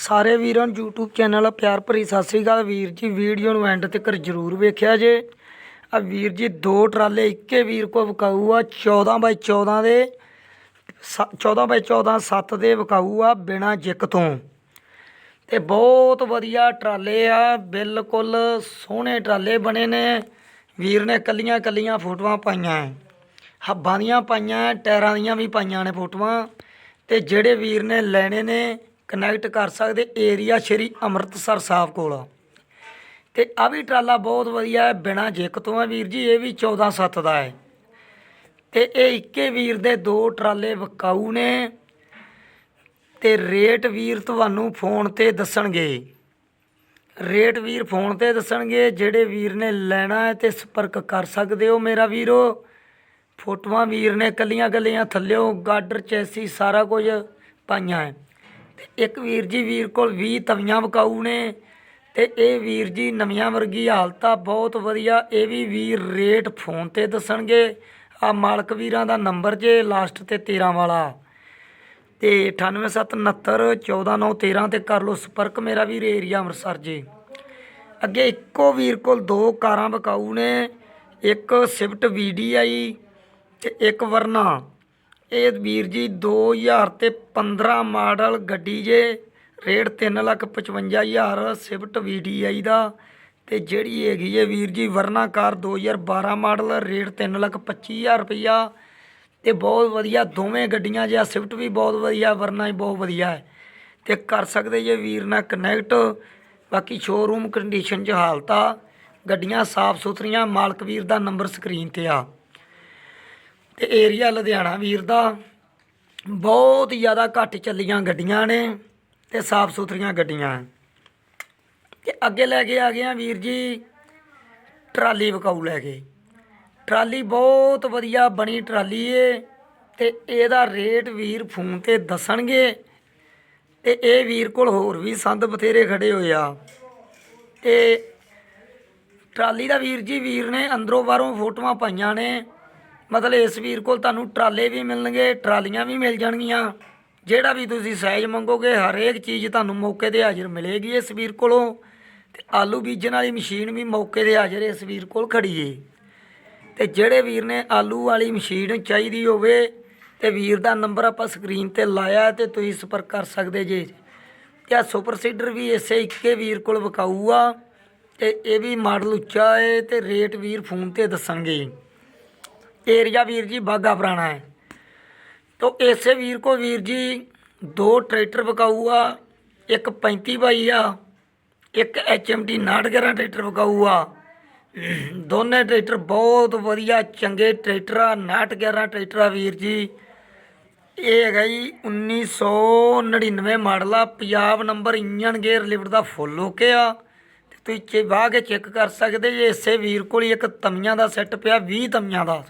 ਸਾਰੇ ਵੀਰਾਂ ਨੂੰ YouTube ਚੈਨਲ ਪਿਆਰ ਭਰੀ ਸਤਿ ਸ੍ਰੀ ਅਕਾਲ। ਵੀਰ ਜੀ, ਵੀਡੀਓ ਨੂੰ ਐਂਡ ਤੱਕ ਜਰੂਰ ਵੇਖਿਆ ਜੇ। ਆ ਵੀਰ ਜੀ, ਦੋ ਟਰਾਲੇ, ਇੱਕੇ ਵੀਰ ਕੋ ਵਿਕਾਊ ਆ 14 ਬਾਈ 14 ਦੇ, ਸ- 14 ਬਾਈ 14 7 ਦੇ ਵਿਕਾਊ ਆ ਬਿਨਾ ਜਿੱਕ ਤੋਂ। ਤੇ ਬਹੁਤ ਵਧੀਆ ਟਰਾਲੇ ਆ, ਬਿਲਕੁਲ ਸੋਹਣੇ ਟਰਾਲੇ ਬਣੇ ਨੇ। ਵੀਰ ਨੇ ਕੱਲੀਆਂ ਕੱਲੀਆਂ ਫੋਟੋਆਂ ਪਾਈਆਂ ਹੱਬਾਂ ਦੀਆਂ ਪਾਈਆਂ ਟਾਇਰਾਂ ਦੀਆਂ ਵੀ ਪਾਈਆਂ ਨੇ ਫੋਟੋਆਂ। ਤੇ ਜਿਹੜੇ ਵੀਰ ਨੇ ਲੈਣੇ ਨੇ ਕਨੈਕਟ ਕਰ ਸਕਦੇ ਏਰੀਆ ਸ਼੍ਰੀ ਅੰਮ੍ਰਿਤਸਰ ਸਾਹਿਬ ਕੋਲ। ਆ। ਤੇ ਆ ਵੀ ਟਰਾਲਾ ਬਹੁਤ ਵਧੀਆ ਹੈ, ਬਿਨਾ ਜਿੱਕ ਤੋਂ ਹੈ ਵੀਰ ਜੀ, ਇਹ ਵੀ 14 7 ਦਾ ਹੈ। ਤੇ ਇਹ ਇੱਕੇ ਵੀਰ ਦੇ ਦੋ ਟਰਾਲੇ ਵਕਾਊ ਨੇ ਤੇ ਰੇਟ ਵੀਰ ਤੁਹਾਨੂੰ ਫੋਨ ਤੇ ਦੱਸਣਗੇ। ਰੇਟ ਵੀਰ ਫੋਨ ਤੇ ਦੱਸਣਗੇ, ਜਿਹੜੇ ਵੀਰ ਨੇ ਲੈਣਾ ਹੈ ਤੇ ਸੰਪਰਕ ਕਰ ਸਕਦੇ ਹੋ ਮੇਰਾ ਵੀਰੋ। ਫੋਟੋਆਂ ਵੀਰ ਨੇ ਕੱਲੀਆਂ ਕੱਲੀਆਂ ਥੱਲਿਓ, ਗਾਡਰ, ਚੈਸੀ ਸਾਰਾ ਕੁਝ ਪਾਈਆਂ ਹੈ। ਤੇ ਇੱਕ ਵੀਰ ਜੀ ਵੀਰ ਕੋਲ 20 ਤਵੀਆਂ ਵਿਕਾਊ ਨੇ ਤੇ ਇਹ ਵੀਰ ਜੀ ਨਵੀਆਂ ਵਰਗੀ ਹਾਲਤ ਆ, ਬਹੁਤ ਵਧੀਆ। ਇਹ ਵੀ ਵੀਰ ਰੇਟ ਫੋਨ ਤੇ ਦੱਸਣਗੇ। ਆ ਮਾਲਕ ਵੀਰਾਂ ਦਾ ਨੰਬਰ ਜੇ ਲਾਸਟ ਤੇ 13 ਵਾਲਾ। ਤੇ 9879149913 ਤੇ ਕਰ ਲਓ ਸੰਪਰਕ, ਮੇਰਾ ਵੀਰ ਏਰੀਆ ਅੰਮ੍ਰਿਤਸਰ ਜੀ। ਅੱਗੇ ਇੱਕੋ ਵੀਰ ਕੋਲ ਦੋ ਕਾਰਾਂ ਬਕਾਊ ਨੇ, ਇੱਕ ਸਿਫਟ ਵੀਡੀਆਈ ਤੇ ਇੱਕ ਵਰਨਾ ਇਹ ਵੀਰ ਜੀ 2000 ਤੇ 15 ਮਾਡਲ ਗੱਡੀ ਜੇ, ਰੇਟ 355000 ਸਿਫਟ ਵੀਡੀਆਈ ਦਾ ਤੇ ਜਿਹੜੀ ਹੈਗੀ ਹੈ ਵੀਰ ਜੀ ਵਰਨਾ ਕਾਰ 2012 ਮਾਡਲ, ਰੇਟ 325000 ਰੁਪਈਆ ਤੇ ਬਹੁਤ ਵਧੀਆ ਦੋਵੇਂ ਗੱਡੀਆਂ ਜਿਹਾ ਸਵਿਫਟ ਵੀ ਬਹੁਤ ਵਧੀਆ, ਵਰਨਾ ਵੀ ਬਹੁਤ ਵਧੀਆ ਹੈ। ਤੇ ਕਰ ਸਕਦੇ ਜੇ ਵੀਰ ਨਾਲ ਕਨੈਕਟ ਬਾਕੀ ਸ਼ੋਰੂਮ ਕੰਡੀਸ਼ਨ 'ਚ ਹਾਲਤ ਆ, ਗੱਡੀਆਂ ਸਾਫ਼ ਸੁਥਰੀਆਂ ਮਾਲਕ ਵੀਰ ਦਾ ਨੰਬਰ ਸਕਰੀਨ ਤੇ ਆ। ਤੇ ਏਰੀਆ ਲੁਧਿਆਣਾ ਵੀਰ ਦਾ ਬਹੁਤ ਜ਼ਿਆਦਾ ਘੱਟ ਚੱਲੀਆਂ ਗੱਡੀਆਂ ਨੇ ਤੇ ਸਾਫ਼ ਸੁਥਰੀਆਂ ਗੱਡੀਆਂ। ਤੇ ਅੱਗੇ ਲੈ ਕੇ ਆ ਗਏ ਆ ਵੀਰ ਜੀ, ਟਰਾਲੀ ਵਿਕਾਊ ਲੈ ਕੇ। ਟਰਾਲੀ ਬਹੁਤ ਵਧੀਆ ਬਣੀ ਟਰਾਲੀ ਏ ਤੇ ਇਹਦਾ ਰੇਟ ਵੀਰ ਫੋਨ ਤੇ ਦੱਸਣਗੇ ਤੇ ਇਹ ਵੀਰ ਕੋਲ ਹੋਰ ਵੀ ਸੰਦ ਬਥੇਰੇ ਖੜੇ ਹੋਏ ਆ। ਤੇ ਟਰਾਲੀ ਦਾ ਵੀਰ ਜੀ, ਵੀਰ ਨੇ ਅੰਦਰੋਂ ਬਾਹਰੋਂ ਫੋਟੋਆਂ ਪਾਈਆਂ ਨੇ। ਮਤਲਬ ਇਸ ਵੀਰ ਕੋਲ ਤੁਹਾਨੂੰ ਟਰਾਲੇ ਵੀ ਮਿਲਣਗੇ, ਟਰਾਲੀਆਂ ਵੀ ਮਿਲ ਜਾਣਗੀਆਂ। ਜਿਹੜਾ ਵੀ ਤੁਸੀਂ ਸਾਈਜ਼ ਮੰਗੋਗੇ, ਹਰੇਕ ਚੀਜ਼ ਤੁਹਾਨੂੰ ਮੌਕੇ ਤੇ ਹਾਜ਼ਰ ਮਿਲੇਗੀ ਇਸ ਵੀਰ ਕੋਲੋਂ। ਤੇ ਆਲੂ ਬੀਜਣ ਵਾਲੀ ਮਸ਼ੀਨ ਵੀ ਮੌਕੇ ਤੇ ਹਾਜ਼ਰ ਇਸ ਵੀਰ ਕੋਲ ਖੜੀ ਏ। ਤੇ ਜਿਹੜੇ ਵੀਰ ਨੇ ਆਲੂ ਵਾਲੀ ਮਸ਼ੀਨ ਚਾਹੀਦੀ ਹੋਵੇ, ਤੇ ਵੀਰ ਦਾ ਨੰਬਰ ਆਪਾਂ ਸਕਰੀਨ ਤੇ ਲਾਇਆ ਤੇ ਤੁਸੀਂ ਸੰਪਰਕ ਕਰ ਸਕਦੇ ਜੇ। ਤੇ ਆ ਸੁਪਰ ਸੀਡਰ ਵੀ ਇਸੇ ਇੱਕੇ ਵੀਰ ਕੋਲ ਵਿਕਾਊ ਆ ਤੇ ਇਹ ਵੀ ਮਾਡਲ ਉੱਚਾ ਹੈ ਤੇ ਰੇਟ ਵੀਰ ਫੋਨ ਤੇ ਦੱਸਣਗੇ ਏਰੀਆ ਵੀਰ ਜੀ ਬਾਗਾ ਪੁਰਾਣਾ ਹੈ। ਤੋ ਇਸੇ ਵੀਰ ਕੋ ਵੀਰ ਜੀ ਦੋ ਟਰੈਕਟਰ ਵਿਕਾਊ ਆ ਇੱਕ 35 ਬਾਈ ਆ, ਇੱਕ HMT 911 ਟਰੈਕਟਰ ਵਿਕਾਊ ਆ ਦੋਨੇ ਟਰੈਕਟਰ ਬਹੁਤ ਵਧੀਆ, ਚੰਗੇ ਟਰੈਕਟਰ ਆ 911 ਟਰੈਕਟਰ ਆ ਵੀਰ ਜੀ। ਇਹ ਹੈਗਾ ਜੀ 1999 ਮਾਡਲ ਆ, Punjab number engine gear lift ਦਾ ਫੁੱਲ ਓਕੇ ਆ। ਤੇ ਤੁਸੀਂ ਚੇ ਵਾਹ ਕੇ ਚੈੱਕ ਕਰ ਸਕਦੇ ਜੇ ਇਸੇ ਵੀਰ ਕੋਲ ਹੀ ਇੱਕ ਤਮੀਆਂ ਦਾ ਸੈੱਟ ਪਿਆ 20 ਤਮੀਆਂ ਦਾ।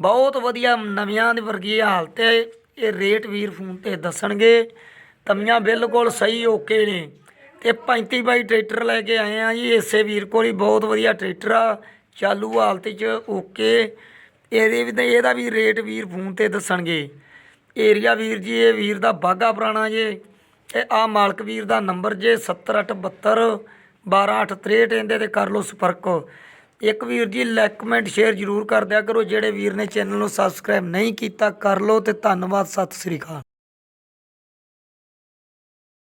ਬਹੁਤ ਵਧੀਆ ਨਵੀਆਂ ਦੀ ਵਰਗੀ ਹਾਲਤ ਹੈ। ਇਹ ਰੇਟ ਵੀਰ ਫੋਨ ਤੇ ਦੱਸਣਗੇ। ਤਮੀਆਂ ਬਿਲਕੁਲ ਸਹੀ ਓਕੇ ਨੇ। ਤੇ 35 ਬਾਈ ਟਰੈਕਟਰ ਲੈ ਕੇ ਆਏ ਆ ਜੀ। ਇਸੇ ਵੀਰ ਕੋਲ ਹੀ ਬਹੁਤ ਵਧੀਆ ਟਰੈਕਟਰ ਆ। ਚਾਲੂ ਹਾਲਤ 'ਚ ਓਕੇ ਇਹਦੇ ਵੀ ਤਾਂ ਇਹਦਾ ਵੀ ਰੇਟ ਵੀਰ ਫੋਨ ਤੇ ਦੱਸਣਗੇ। ਏਰੀਆ ਵੀਰ ਜੀ, ਇਹ ਵੀਰ ਦਾ ਬਾਗਾ ਪੁਰਾਣਾ ਜੇ। ਤੇ ਆ ਮਾਲਕ ਵੀਰ ਦਾ ਨੰਬਰ ਜੇ 7872 12863 ਇਹਦੇ ਤੇ ਕਰ ਲਓ ਸੰਪਰਕ। ਇੱਕ ਵੀਰ ਜੀ ਲਾਈਕ ਕਮੈਂਟ ਸ਼ੇਅਰ ਜ਼ਰੂਰ ਕਰ ਦਿਆ ਕਰੋ। ਜਿਹੜੇ ਵੀਰ ਨੇ ਚੈਨਲ ਨੂੰ ਸਬਸਕ੍ਰਾਈਬ ਨਹੀਂ ਕੀਤਾ, ਕਰ ਲਓ ਤੇ ਧੰਨਵਾਦ, ਸਤਿ ਸ੍ਰੀ ਅਕਾਲ।